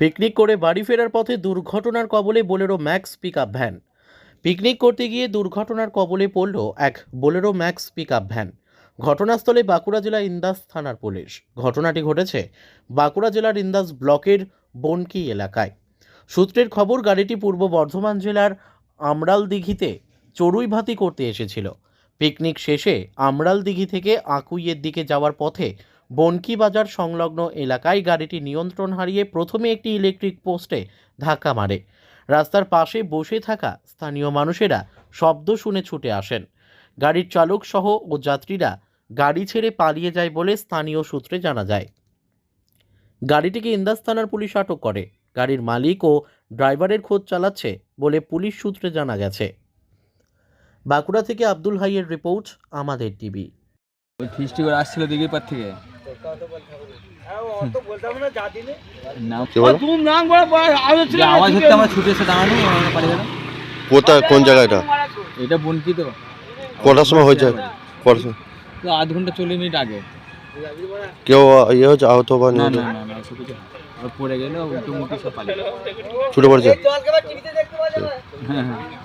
Picnic করে বাড়ি ফেরার পথে দুর্ঘটনার কবলে Bolero max pickup van. Picnic করতে গিয়ে দুর্ঘটনার কবলে পড়ল এক বোলেরো ম্যাক্স পিকআপ ভ্যান। ঘটনাস্থলে বাঁকুড়া জেলা ইন্দাস থানার পুলিশ। ঘটনাটি ঘটেছে বাঁকুড়া জেলার ইন্দাস ব্লকের বনকি এলাকায়। সূত্রের খবর, গাড়িটি পূর্ব বর্ধমান জেলার আমরাল দিঘিতে চড়ুইভাতি করতে এসেছিল। পিকনিক শেষে আমরাল দিঘি থেকে আকুইয়ের দিকে যাওয়ার পথে বনকি বাজার সংলগ্ন এলাকায় গাড়িটি নিয়ন্ত্রণ হারিয়ে প্রথমে একটি ইলেকট্রিক পোস্টে ধাক্কা মারে। রাস্তার পাশে বসে থাকা স্থানীয় মানুষেরা শব্দ শুনে ছুটে আসেন। গাড়ির চালক সহ ও যাত্রীরা গাড়ি ছেড়ে পালিয়ে যায় বলে স্থানীয় সূত্রে জানা যায়। গাড়িটিকে ইন্দাস থানার পুলিশ আটক করে। গাড়ির মালিক ও ড্রাইভারের খোঁজ চালাচ্ছে বলে পুলিশ সূত্রে জানা গেছে। বাঁকুড়া থেকে আব্দুল হাইয়ের রিপোর্ট, আমাদের টিভি। ওই ফিস্টি করে আসছিল দিঘির পার থেকে। কোথায় কোন জায়গা এটা? বনকি তো। কটার সময় হয়েছে কটার সময়? আধ ঘণ্টা চল্লিশ মিনিট আগে। কেউ ইয়ে হচ্ছে আহত বা না পড়ে গেল ছুটে পড়েছে? হ্যাঁ হ্যাঁ।